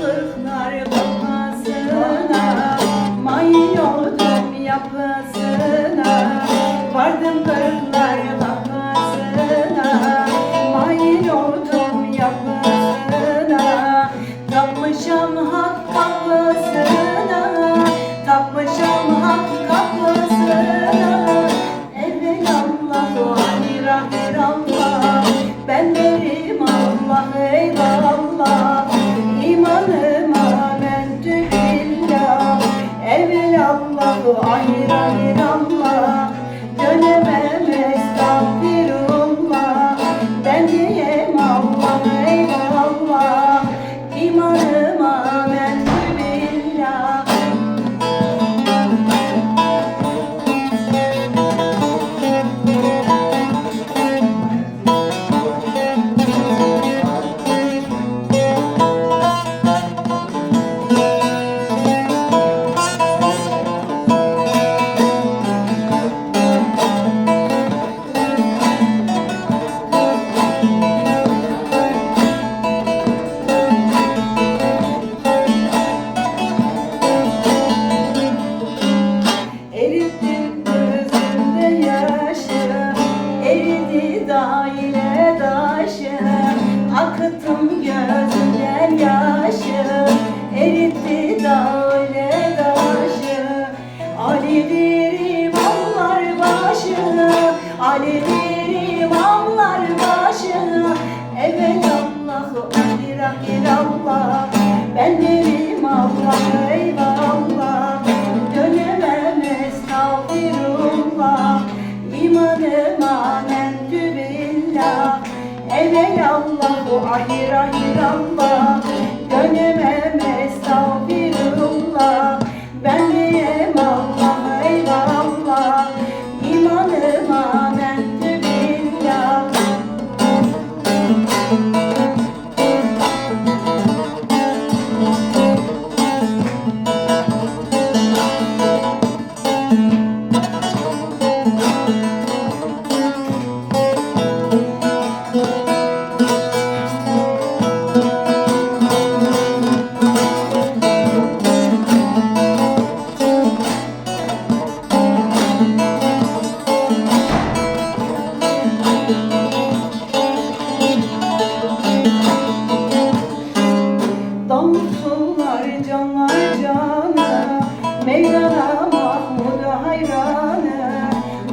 Yandık nar kokmasına Mayodum yapısına Vardım kırklar bakmasına Mayodum yapısına Tapmışam hak kapısına Tapmışam hak kapısına. Evvel Allah, o anirah Allah Ben derim Ben Akıttım gözümden yaşı Eritti daire taşı Alilerim Allah başı Alilerim Allah başı Evvel Allahu ahir ahir Allah. Ben derim Allah eyvallah Evvel Allahu ahir ahir Allah. Dönemem estağfirullah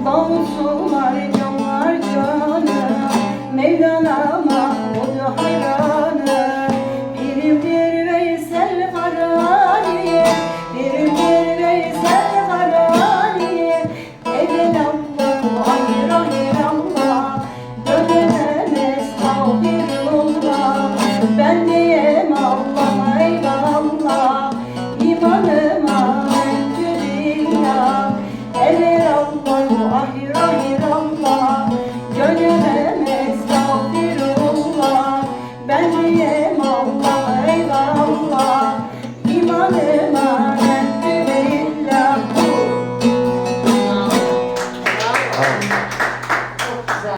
Davul sular camlar canım Mevlana Amen.